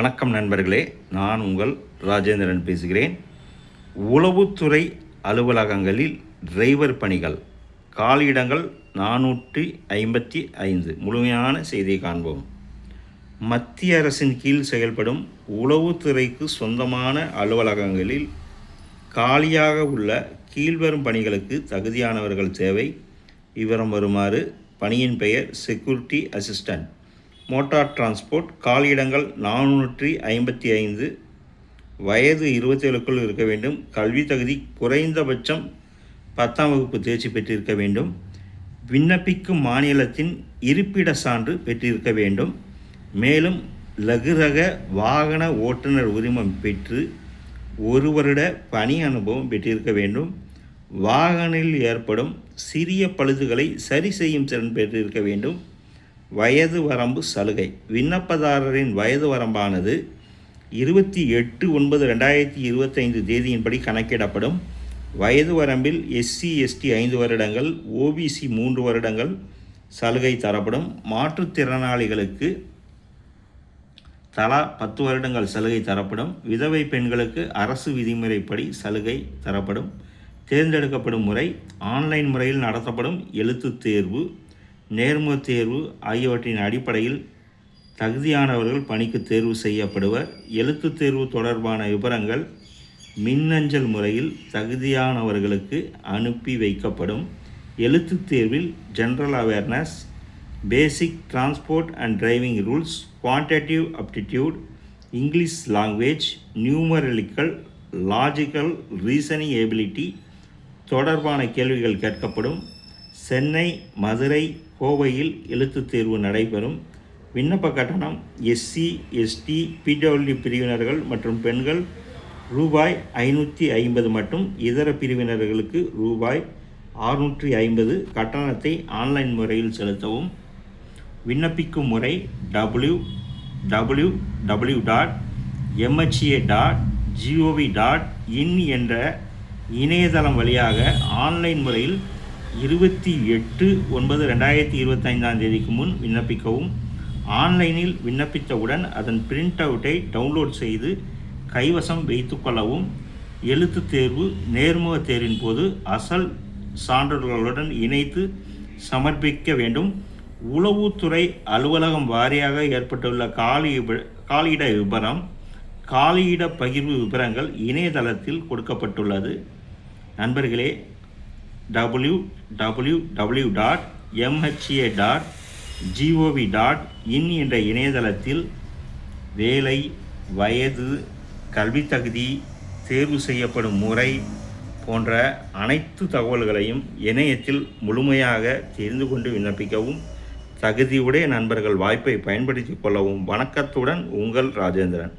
வணக்கம் நண்பர்களே நான் உங்கள் ராஜேந்திரன் பேசுகிறேன். உளவுத்துறை அலுவலகங்களில் டிரைவர் பணிகள் காலியிடங்கள் நானூற்றி ஐம்பத்தி ஐந்து. முழுமையான செய்தியை காண்போம். மத்திய அரசின் கீழ் செயல்படும் உளவுத்துறைக்கு சொந்தமான அலுவலகங்களில் காலியாக உள்ள கீழ்வரும் பணிகளுக்கு தகுதியானவர்கள் தேவை. விவரம் வருமாறு பணியின் பெயர் செக்யூரிட்டி அசிஸ்டன்ட் மோட்டார் டிரான்ஸ்போர்ட் காலியிடங்கள் நானூற்றி ஐம்பத்தி ஐந்து வயது இருபத்தேழுக்குள் இருக்க வேண்டும். கல்வி தகுதி குறைந்தபட்சம் பத்தாம் வகுப்பு தேர்ச்சி பெற்றிருக்க வேண்டும். விண்ணப்பிக்கும் மாநிலத்தின் இருப்பிட சான்று பெற்றிருக்க வேண்டும். மேலும் லகுரக வாகன ஓட்டுநர் உரிமம் பெற்று ஒரு வருட பணி அனுபவம் பெற்றிருக்க வேண்டும். வாகனில் ஏற்படும் சிறிய பழுதுகளை சரி செய்யும் திறன் பெற்றிருக்க வேண்டும். வயது வரம்பு சலுகை. விண்ணப்பதாரரின் வயது வரம்பானது இருபத்தி எட்டு ஒன்பது ரெண்டாயிரத்தி இருபத்தைந்து தேதியின்படி கணக்கிடப்படும். வயது வரம்பில் எஸ்சி எஸ்டி ஐந்து வருடங்கள் ஓபிசி மூன்று வருடங்கள் சலுகை தரப்படும். மாற்றுத்திறனாளிகளுக்கு தலா பத்து வருடங்கள் சலுகை தரப்படும். விதவை பெண்களுக்கு அரசு விதிமுறைப்படி சலுகை தரப்படும். தேர்ந்தெடுக்கப்படும் முறை ஆன்லைன் முறையில் நடத்தப்படும். எழுத்துத் தேர்வு நேர்முக தேர்வு ஆகியவற்றின் அடிப்படையில் தகுதியானவர்கள் பணிக்கு தேர்வு செய்யப்படுவர். எழுத்துத் தேர்வு தொடர்பான விவரங்கள் மின்னஞ்சல் முறையில் தகுதியானவர்களுக்கு அனுப்பி வைக்கப்படும். எழுத்து தேர்வில் general awareness basic transport and driving rules quantitative aptitude English language numerical logical reasoning ability தொடர்பான கேள்விகள் கேட்கப்படும். சென்னை மதுரை கோவையில் எழுத்துத் தேர்வு நடைபெறும். விண்ணப்ப கட்டணம் எஸ்சி எஸ்டி பிடபிள்யூ பிரிவினர்கள் மற்றும் பெண்கள் ரூபாய் ஐநூற்றி ஐம்பது மற்றும் இதர பிரிவினர்களுக்கு ரூபாய் அறுநூற்றி ஐம்பது கட்டணத்தை ஆன்லைன் முறையில் செலுத்தவும். விண்ணப்பிக்கும் முறை W W W dot MHA dot GOV dot in என்ற இணையதளம் வழியாக ஆன்லைன் முறையில் இருபத்தி எட்டு ஒன்பது ரெண்டாயிரத்தி இருபத்தைந்தாம் தேதிக்கு முன் விண்ணப்பிக்கவும். ஆன்லைனில் விண்ணப்பித்தவுடன் அதன் பிரிண்ட் அவுட்டை டவுன்லோட் செய்து கைவசம் வைத்துக்கொள்ளவும் எழுத்து தேர்வு நேர்முக தேர்வின் போது அசல் சான்றிதழ்களுடன் இணைத்து சமர்ப்பிக்க வேண்டும். உளவுத்துறை அலுவலகம் வாரியாக ஏற்பட்டுள்ள காலி காலியிட விபரம் காலியிட பகிர்வு விவரங்கள் இணையதளத்தில் கொடுக்கப்பட்டுள்ளது. நண்பர்களே W W W dot MHA dot GOV dot in என்ற இணையதளத்தில் வேலை வயது கல்வி தகுதி தேர்வு செய்யப்படும் முறை போன்ற அனைத்து தகவல்களையும் இணையத்தில் முழுமையாக தெரிந்து கொண்டு விண்ணப்பிக்கவும் தகுதியுடைய நண்பர்கள் வாய்ப்பை பயன்படுத்திக் கொள்ளவும் வணக்கத்துடன் உங்கள் ராஜேந்திரன்.